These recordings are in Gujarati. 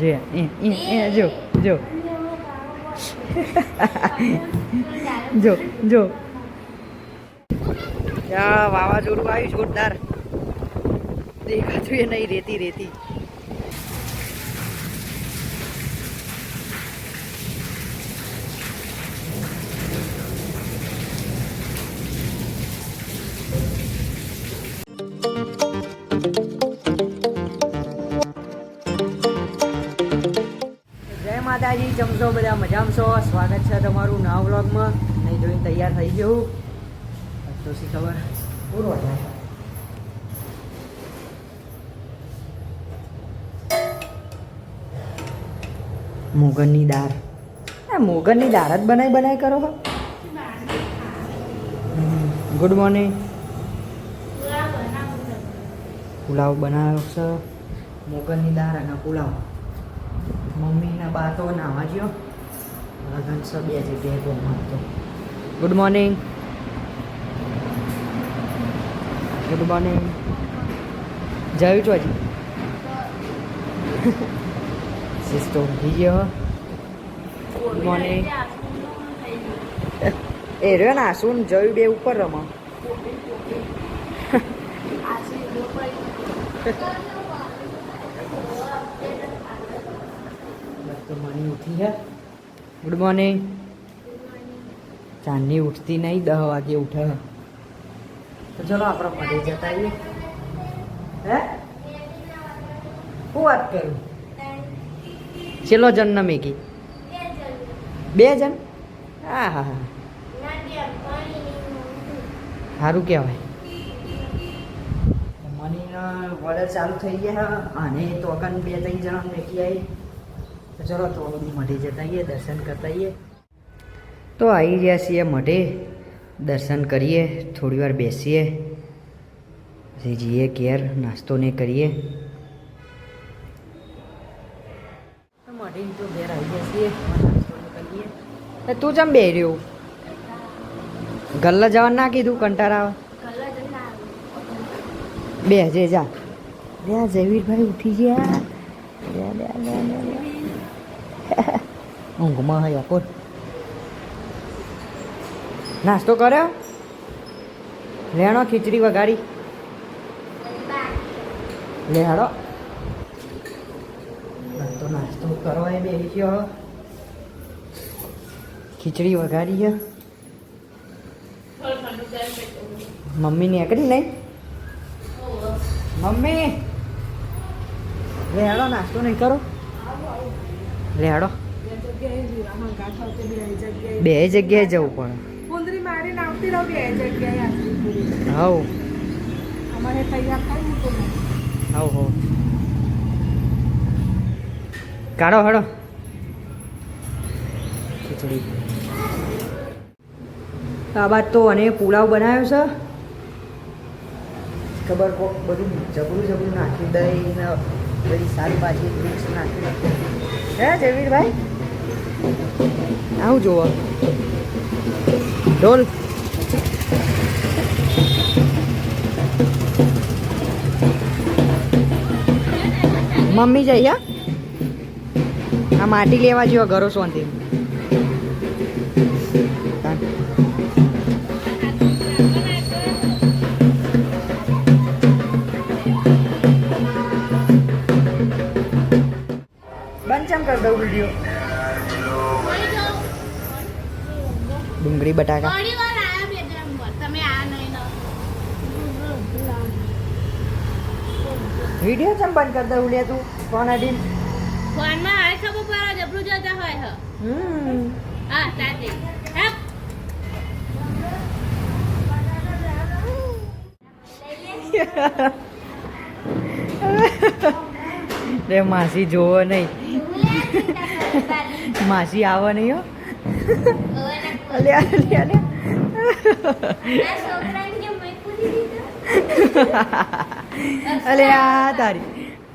જો જો. જો જો. જો વાવાઝોડું આવ્યું જોરદાર. દેખાતું એ નહીં રેતી રેતી. માતાજી ચમશો બધા મજામાં છો સ્વાગત છે તમારું નવા વ્લોગમાં. નહીં જોઈને તૈયાર થઈ ગયું. તો શી ખબર. પૂરો થાય મોગનની દાળ. આ મોગનની દાળ જ બનાવી બનાવી કરો હો. Good morning. પુલાવ બનાવ્યો છે મોગનની દાળ અને પુલાવ. મમ્મીના બા તો નાવા જ્યો. લગન છે બે જગ્યાએ ગોમાં તો. ગુડ મોર્નિંગ ગુડ મોર્નિંગ જયું છો હજી સિસ્ટો ગયો. ગુડ મોર્નિંગ એ રહ્યો ને આસુ ને જયું બે ઉપર રમો મની ઉઠી હે? ગુડ મોર્નિંગ ચાંદની ઉઠતી નહીં દસ વાગે ઉઠે તો ચલો આપણે મળી જતા આવીએ. હે? શું વાત કરું? છેલ્લો જણ ન મેગી બે જણ હા હા હા. સારું કહેવાય. મનીના વડે ચાલુ થઈ ગયા. અને તો બે, ત્રણ જણા મેકી આવી તો ચલો તો મઢે જતા આવીએ દર્શન કરતા આવીએ. તો આવી રહ્યા છીએ મઢે. દર્શન કરીએ થોડી વાર બેસીએ. પછી જઈએ ઘેર નાસ્તો ને કરીએ. તો મઢી તો ઘેર આવી ગયા છીએ નાસ્તો કરીએ. તું ચમ બે રહ્યો? ગલ્લા જવાનું ના કીધું કંટાળા બે જે. જા બે જયવીરભાઈ ઉઠી ગયા. બે બે બે લે લે. ઊંઘમાં હૈ અપોર નાસ્તો કર્યો લેણો ખીચડી વગાડી લે હાડો તો નાસ્તો કરવા બેસી ગયો ખીચડી વગાડી છે મમ્મી એકડી નહીં મમ્મી લે હાડો નાસ્તો નહીં કરો લે હેડો બે જગ્યાએ જવું પણ કુંદરી મારીને આવતી રહું બે જગ્યાએ હવ અમારે તૈયાર થઈ મૂકું હવ હવ કાઢો હડો. ખીચડી. આ બાદ તો અને પુલાવ બનાવ્યો છે. ખબર કો બધું જબરું જબરું નાખી દઈ ને બધી શાકભાજી મિક્સ નાખી. હે જયવીરભાઈ? આવું જોવો. ઢોલ. મમ્મી જઈ હા? આ માટી લેવા જેવા ઘરો શાંતિ ડુંગળી બટાકા. પર. વીડિયો ચમ બંધ કર દઉં લે તું? ફોન અડીને ફોનમાં આ ખબર પડે જબરું જોતા હોય હ. હમ. હા સાથે રે માસી જોવો નહીં. માસી આવો નહીં હો. અલ્યા અલ્યા અલ્યા. અલ્યા, તારી.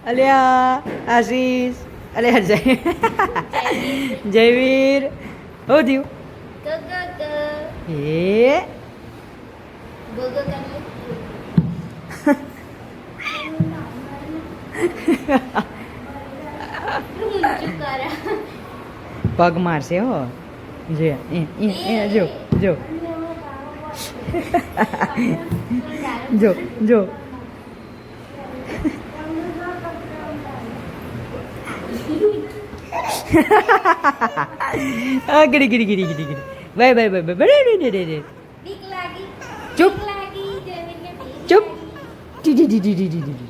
અલ્યા, આશીષ. અલ્યા, જય. જયવીર હો. ઊંચું કરે પગ મારશે, હો. જે જો જો. જો જો. ગીરી ગીરી ગીરી ગીરી ગીરી બાય બાય બાય બાય રે બાય બાય બીક ચૂપ. ચૂપ. લાગી. ટી ટી ટી ટી ટી ટી ટી.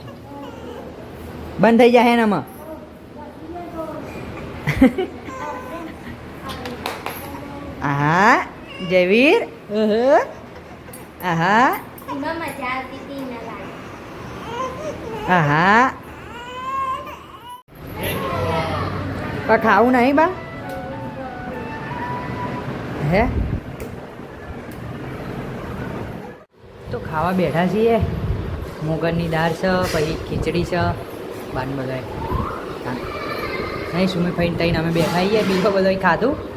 બંધ થઈ જાય એનામાં આહા, જયવીર. આહા. આહા. પણ ખાવું નહીં બા? હે? તો ખાવા બેઠા છીએ. મોગરની દાળ છે, પછી ખીચડી છે, બાન બધાય. નહીં સુમી ફાઈન તઈને અમે બેઠા છીએ, બીજો બધો ખાધું.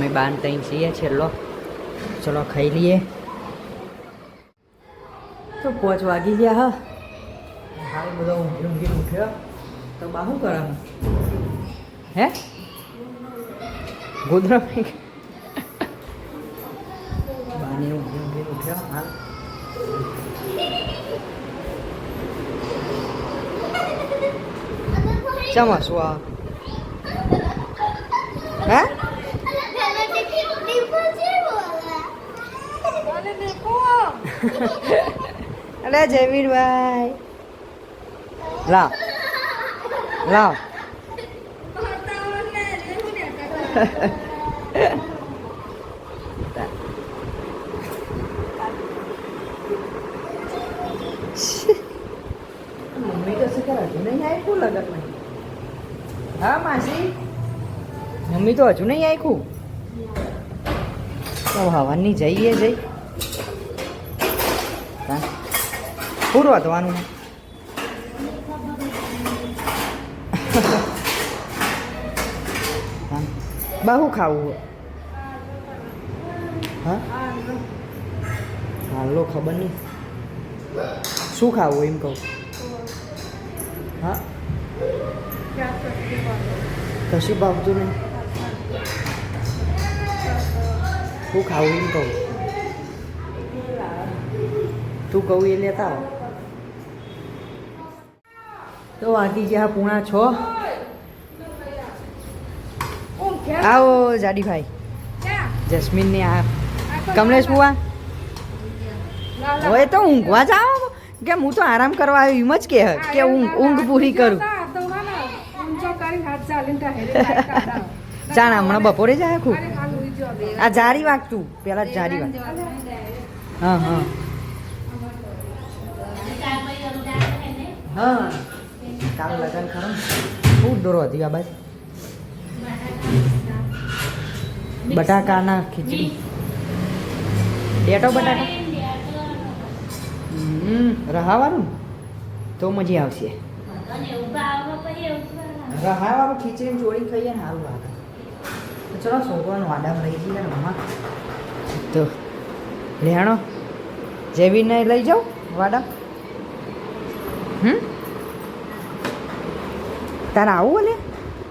અમે બાન તઈને છીએ છેલ્લો. ચલો ખાઈ લઈએ. તો પોચ વાગી ગયા હા. હાલ બધો ઊંઘી ઊંઘી ઉઠ્યો. તો બા શું કરવાનું? હે? ગોદરા બાની ઊંઘી ઊંઘી ઉઠ્યો. હાલ. ચમા શું આ હે? અરે જયવીરભાઈ લાવ. લાવ. મમ્મી તો શું હજુ નહીં આખું લગન નહીં હા માસી? મમ્મી તો હજુ નહીં આપ્યું તો હવાની જઈએ જઈ. હા શું રોધવાનું હા બહુ ખાવું હા હાલો ખબર નહીં શું ખાવું એમ કહું હા ક્યાં ચટણી વાળો. કશું ભાવતું નહીં શું ખાવું એમ કહું તું કહું એ લેતા તો વાગી આ પૂણા છો આવો જાડીભાઈ? જસ્મીનને આ કમલેશ બુવા. હવે તો ઊંઘવા જાઓ કે હું તો આરામ કરવા આવ્યો એમ જ કે કે ઊંઘ ઊંઘ પૂરી કરું. ચાણ હમણાં બપોરે જો બે. આ જારી વાગતું પેલા જારી વાગ હા હા કાલ લગન ખરો? ખૂબ દોરો હતી આ બાજુ. બટાકાના ખીચડી. ડેટો બટાકા? હમ રહાવાનું તો મજા આવશે. રહાવાનું ખીચડી જોડી ખાઈએ ને સારું લાગે. ચલો છોકરાનું વાડામ લઈ જઈએ ને મમ્મા. તો લેણો જેવીને લઈ જાઉં વાડા. હમ? તારે આવું અલે?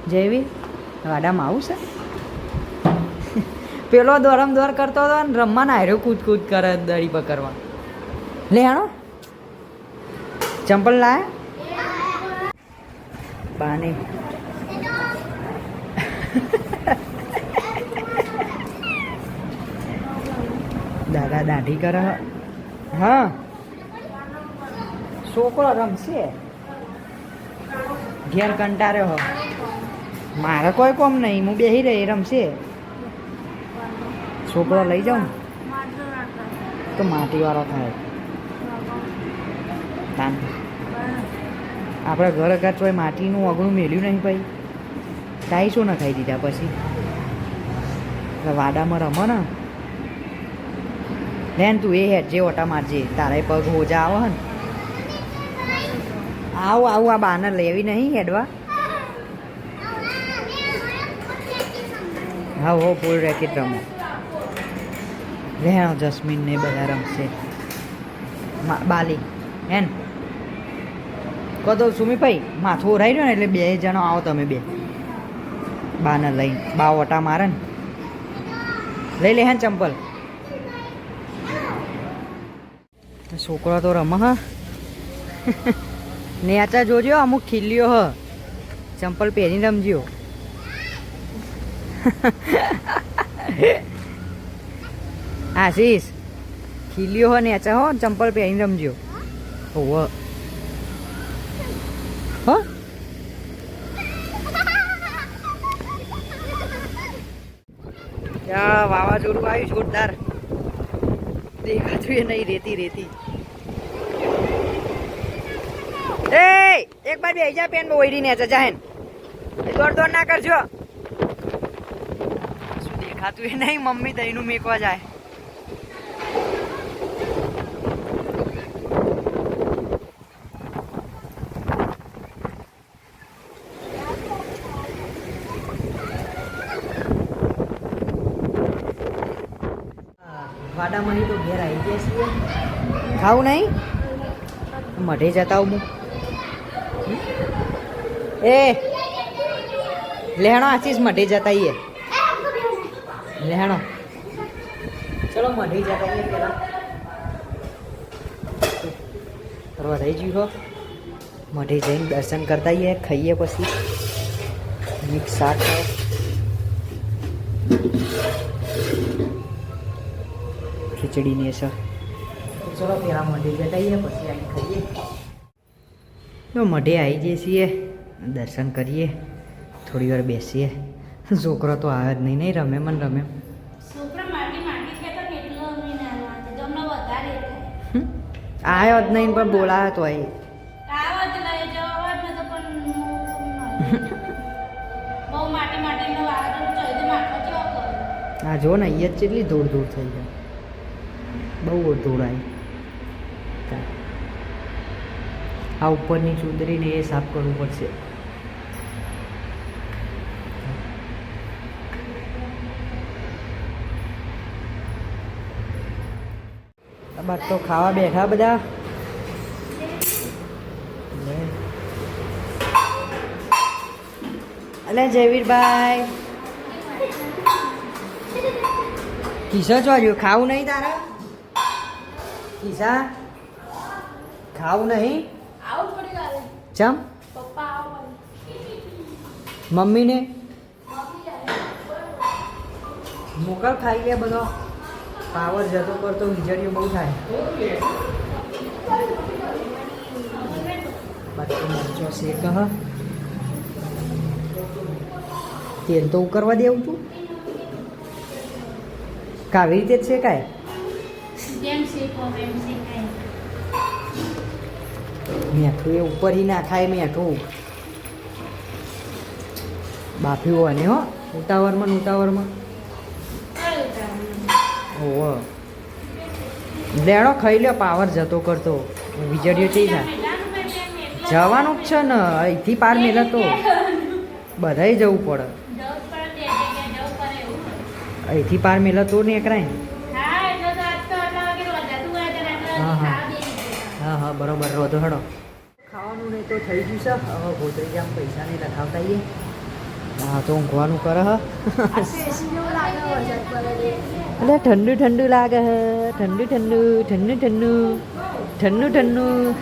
જયવી વાડામાં આવું છે? પેલો દોરમ દોર કરતો હતો ને રમવાના હાર્યો કૂદ કૂદ કરે દડી પકડવા. લે આણો ચંપલ લાયા. બાને. દાદા દાઢી કરે. હે. છોકરો રમશે. ઘેર કંટાળ્યો હો મારે કોઈ કોમ નહીં, હું બેસી રહી, રમશે. છોકરો લઈ જાઉં તો માટીવાળો થાય. તાન. આપણે ઘર તોય માટીનું અગણું મેલ્યું નહીં ભાઈ. ટાઈસો ન ખાઈ દીધા પછી? વાડામાં રમો ને. બેન, તું એ હેઠ જે ઓટા મારજે. તારે પગ હોજા આવે ને. આવું આવું આ બાને લેવી નહીં, હેડવા. હા હો ફૂલ રેકેટ રમો રહેણો જસ્મીન ને બધા રમશે. બાલી, હેન. કહો તો, સુમીભાઈ, માથું ઓરાઈ રહ્યો ને એટલે બે જણો આવો તમે બે. બાને લઈને. બા ઓટા મારે ને. લઈ લે, હેન, ચંપલ. છોકરો તો રમ, હ. નેચા જોજો, અમુક ખીલ્યો હ. ચંપલ પહેરીને રમજો. આશીષ ખીલ્યો હો નેચા હો, ચંપલ પહેરીને રમજો. હોવ. હો? વાવાઝોડું આવ્યું જોરદાર. દેખાતું એ નહીં, રેતી રેતી. એ એક બાર બે જા પેન ઓઈડી ને જાહેન એ દોડ દોડ ના કરજો. શું દેખાતું એ નહીં મમ્મી દહીનું મેકવા જાય. વાડામાં તો ઘેર આવી ગયા છીએ. ખાવું નહીં? મઢે જતા આવું હું. એ, લેણો આશીષ મઢે જતા આવીએ લેણો. ચલો મઢે જતા ફરવા થઈ ગયું હો. મઢે જઈને દર્શન કરતા આવીએ ખાઈએ પછી. મિક્સ શાક. ખીચડી ને છે ચલો પેલા મઢે જતા આવીએ પછી આવીને ખાઈએ. તો મઢે આવી જઈએ છીએ. દર્શન કરીએ થોડી વાર બેસીએ. છોકરો તો આવે જ નહીં નહીં રમે મને રમે. આવ્યો જ નહીં પણ બોલાવે તો અહીં. આવો જ ને જો અહીંયા જ કેટલી દૂર દૂર થઈ જાય બહુ દૂર આવી. આ ઉપરની ચૂંદરીને એ સાફ કરવું પડશે. બાદ તો ખાવા બેઠા બધા. અલે જયવીરભાઈ. કિસ્સા જો આવ્યો ખાવું નહીં તારે? કિસ્સા ખાવું નહીં? આવું થોડી ગાલે ચમ? પપ્પા આવો મમ્મીને? મોકલ ખાઈ લે બધો. પાવર જતો કરતો વીજળીઓ બહુ થાય. મરચો શેક તેલ તો ઉકરવા દેવું તું કાવી રીતે જ શેકાય? મેઠું એ ઉપર ના નાખાય મેઠું. બાફ્યું હોય ને હો ઉતાવળમાં ઉતાવળમાં. ઓહો. લેણો ખાઈ લ્યો પાવર જતો કરતો. વીજળીઓ ચઈ જાય? જવાનું જ છે ને અહીંથી પાર મેલે તો બધાય જવું પડે. અહીંથી પાર મેલે તો ને આટલા હા, હા. હા હા બરોબર રોધો હડો. ખાવાનું નહીં તો થઈ ગયું છે. હવે ગોતરી જામ પૈસા નહીં લખાવતા આવીએ હા તો ઊંઘવાનું કરે હ. પડે એટલે ઠંડુ ઠંડુ લાગે હે. ઠંડુ ઠંડુ ઠંડુ ઠંડુ ઠંડુ ઠંડુ.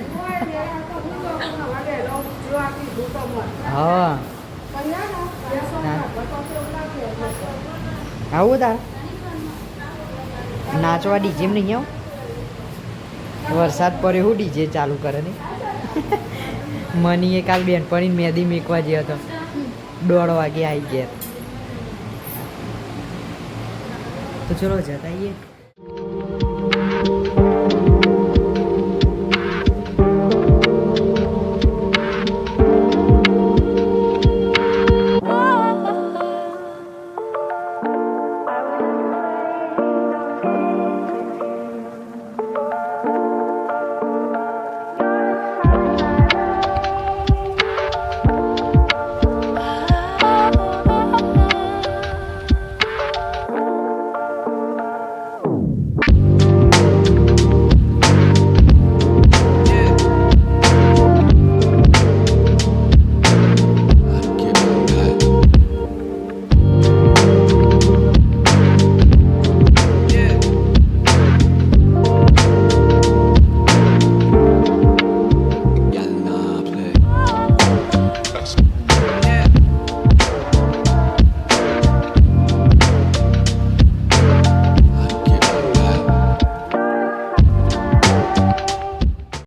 હા. આવું તાર. નાચવા ડીજે નહીં આવ? વરસાદ પડ્યો હું ડીજે ચાલુ કરે ને. મનીએ કાલ બેનપણી મેદી મેકવા જ્યો હતો. દોઢ વાગે આવી ગયા. તો ચલો જતા આવીએ.